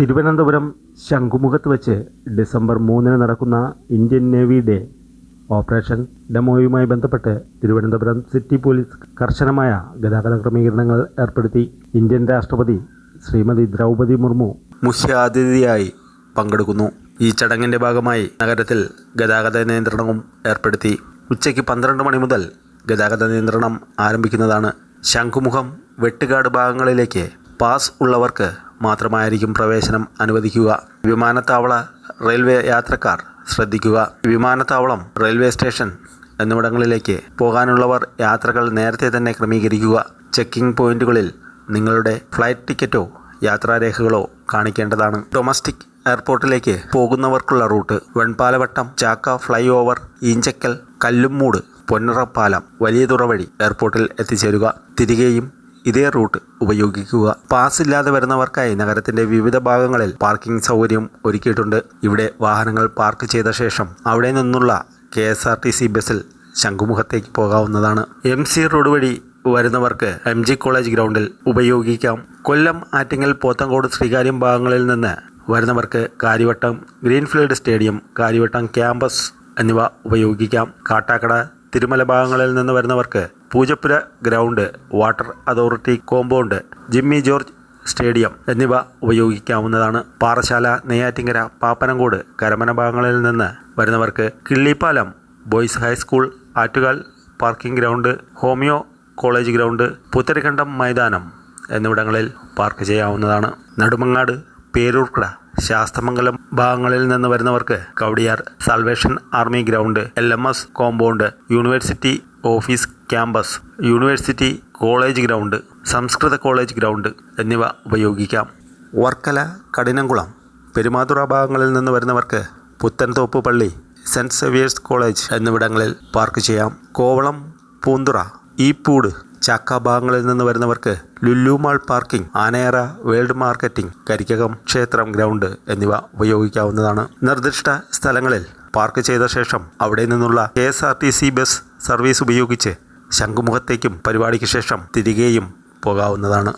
തിരുവനന്തപുരം ശംഖുമുഖത്ത് വെച്ച് ഡിസംബർ മൂന്നിന് നടക്കുന്ന ഇന്ത്യൻ നേവി ഡേ ഓപ്പറേഷൻ ഡെമോയുമായി ബന്ധപ്പെട്ട് തിരുവനന്തപുരം സിറ്റി പോലീസ് കർശനമായ ഗതാഗത ക്രമീകരണങ്ങൾ ഏർപ്പെടുത്തി ഇന്ത്യൻ രാഷ്ട്രപതി ശ്രീമതി ദ്രൗപദി മുർമു മുഖ്യാതിഥിയായി പങ്കെടുക്കുന്നു. ഈ ചടങ്ങിന്റെ ഭാഗമായി നഗരത്തിൽ ഗതാഗത നിയന്ത്രണവും ഏർപ്പെടുത്തി ഉച്ചയ്ക്ക് പന്ത്രണ്ട് മണി മുതൽ ഗതാഗത നിയന്ത്രണം ആരംഭിക്കുന്നതാണ്. ശംഖുമുഖം വെട്ടുകാട് ഭാഗങ്ങളിലേക്ക് പാസ് ഉള്ളവർക്ക് മാത്രമായിരിക്കും പ്രവേശനം അനുവദിക്കുക. വിമാനത്താവള റെയിൽവേ യാത്രക്കാർ ശ്രദ്ധിക്കുക. വിമാനത്താവളം റെയിൽവേ സ്റ്റേഷൻ എന്നിവിടങ്ങളിലേക്ക് പോകാനുള്ളവർ യാത്രകൾ നേരത്തെ തന്നെ ക്രമീകരിക്കുക. ചെക്കിംഗ് പോയിന്റുകളിൽ നിങ്ങളുടെ ഫ്ലൈറ്റ് ടിക്കറ്റോ യാത്രാരേഖകളോ കാണിക്കേണ്ടതാണ്. ഡൊമസ്റ്റിക് എയർപോർട്ടിലേക്ക് പോകുന്നവർക്കുള്ള route Venpalavattom Chakka flyover Eenchakkal Kallummoodu Ponnarappalam വലിയ തുറവഴി എയർപോർട്ടിൽ എത്തിച്ചേരുക. തിരികെയും ഇതേ റൂട്ട് ഉപയോഗിക്കുക. പാസ് ഇല്ലാതെ വരുന്നവർക്കായി നഗരത്തിന്റെ വിവിധ ഭാഗങ്ങളിൽ പാർക്കിംഗ് സൗകര്യം ഒരുക്കിയിട്ടുണ്ട്. ഇവിടെ വാഹനങ്ങൾ പാർക്ക് ചെയ്ത ശേഷം അവിടെ നിന്നുള്ള K S R T C ബസ്സിൽ ശംഖുമുഖത്തേക്ക് പോകാവുന്നതാണ്. എം സി റോഡ് വഴി വരുന്നവർക്ക് എം ജി കോളേജ് ഗ്രൗണ്ടിൽ ഉപയോഗിക്കാം. കൊല്ലം ആറ്റിങ്ങൽ പോത്തങ്കോട് ശ്രീകാര്യം ഭാഗങ്ങളിൽ നിന്ന് വരുന്നവർക്ക് Kariavattom greenfield stadium Kariavattom campus എന്നിവ ഉപയോഗിക്കാം. കാട്ടാക്കട തിരുമല ഭാഗങ്ങളിൽ നിന്ന് വരുന്നവർക്ക് Poojappura ground water authority compound Jimmy George stadium എന്നിവ ഉപയോഗിക്കാവുന്നതാണ്. പാറശാല നെയ്യാറ്റിങ്കര പാപ്പനംകോട് കരമന ഭാഗങ്ങളിൽ നിന്ന് വരുന്നവർക്ക് Killipalam boys high school Attukal parking ground homeo college ground Putharikandam മൈതാനം എന്നിവിടങ്ങളിൽ പാർക്ക് ചെയ്യാവുന്നതാണ്. നെടുമങ്ങാട് പേരൂർക്കട ശാസ്തമംഗലം ഭാഗങ്ങളിൽ നിന്ന് വരുന്നവർക്ക് Kowdiar salvation army ground L M S compound university office campus university college ground സംസ്കൃത കോളേജ് ഗ്രൗണ്ട് എന്നിവ ഉപയോഗിക്കാം. വർക്കല കഠിനംകുളം പെരുമാതുറ ഭാഗങ്ങളിൽ നിന്ന് വരുന്നവർക്ക് പുത്തൻതോപ്പ് പള്ളി സെന്റ് സേവിയേഴ്സ് കോളേജ് എന്നിവിടങ്ങളിൽ പാർക്ക് ചെയ്യാം. കോവളം പൂന്തുറ ഈപ്പൂട് ചാക്ക ഭാഗങ്ങളിൽ നിന്ന് വരുന്നവർക്ക് Lulu mall parking Anayara world marketing Karikkakam ക്ഷേത്രം ഗ്രൗണ്ട് എന്നിവ ഉപയോഗിക്കാവുന്നതാണ്. നിർദ്ദിഷ്ട സ്ഥലങ്ങളിൽ പാർക്ക് ചെയ്ത ശേഷം അവിടെ നിന്നുള്ള K S R T C bus service ഉപയോഗിച്ച് ശംഖുമുഖത്തേക്കും പരിപാടിക്ക് ശേഷം തിരികെയും പോകാവുന്നതാണ്.